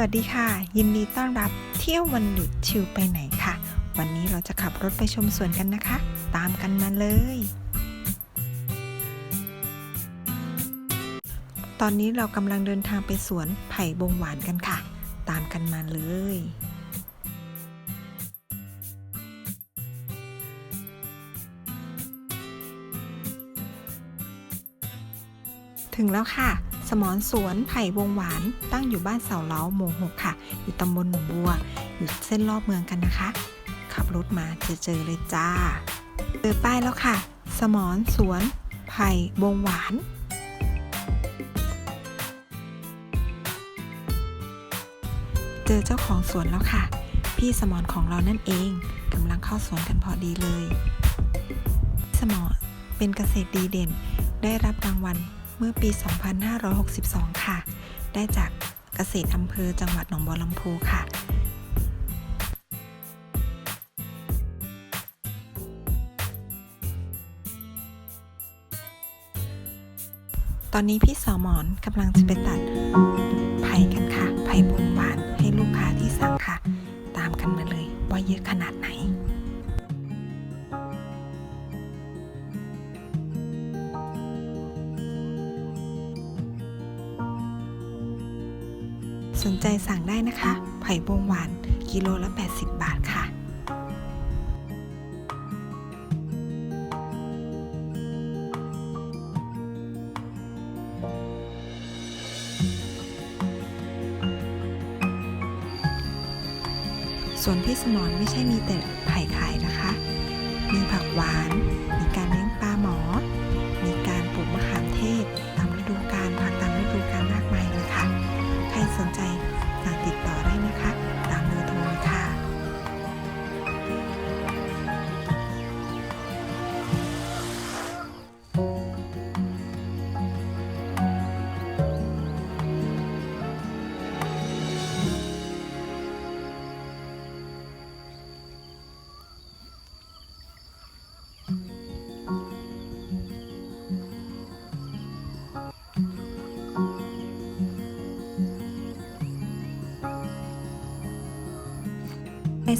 วัสดีค่ะ ยินดีต้อนรับเที่ยววันหยุดชิลไปไหนค่ะ วันนี้เราจะขับรถไปชมสวนกันนะคะ ตามกันมาเลย ตอนนี้เรากำลังเดินทางไปสวนไผ่บงหวานกันค่ะ ตามกันมาเลยถึงแล้วค่ะ สมอนสวนไผ่วงหวาน ตั้งอยู่บ้านเสาเล้าหมู่หกค่ะ อยู่ตำบลหนองบัว อยู่เส้นรอบเมืองกันนะคะ ขับรถมาเจอเจอเลยจ้า เจอป้ายแล้วค่ะ สมอนสวนไผ่วงหวานเจอเจ้าของสวนแล้วค่ะ พี่สมอนของเรานั่นเองกำลังเข้าสวนกันพอดีเลย สมอนเป็นเกษตรดีเด่น ได้รับรางวัล เมื่อปี 2562 ค่ะ ได้จากเกษตรอำเภอจังหวัดหนองบัวลำพูค่ะตอนนี้พี่สอหมอนกำลังจะไปตัดไผ่กันค่ะ ไผ่บง สนใจสั่งได้นะคะ ไผ่บงหวาน กิโลละ 80 บาทค่ะส่วนพี่สมรไม่ใช่มีแต่ไผ่ขายนะคะ มีผักหวาน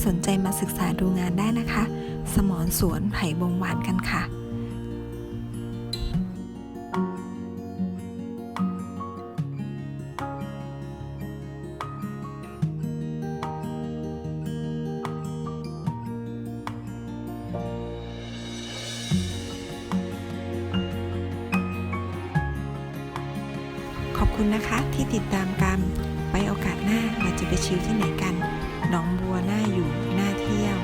สนใจมาศึกษาดูงานได้นะคะ สมอนสวนไผ่บงหวานกันค่ะขอบคุณนะคะที่ติดตามกันไว้โอกาสหน้าเราจะไปชิลที่ไหนกัน น้องบัวน่าอยู่น่าเที่ยว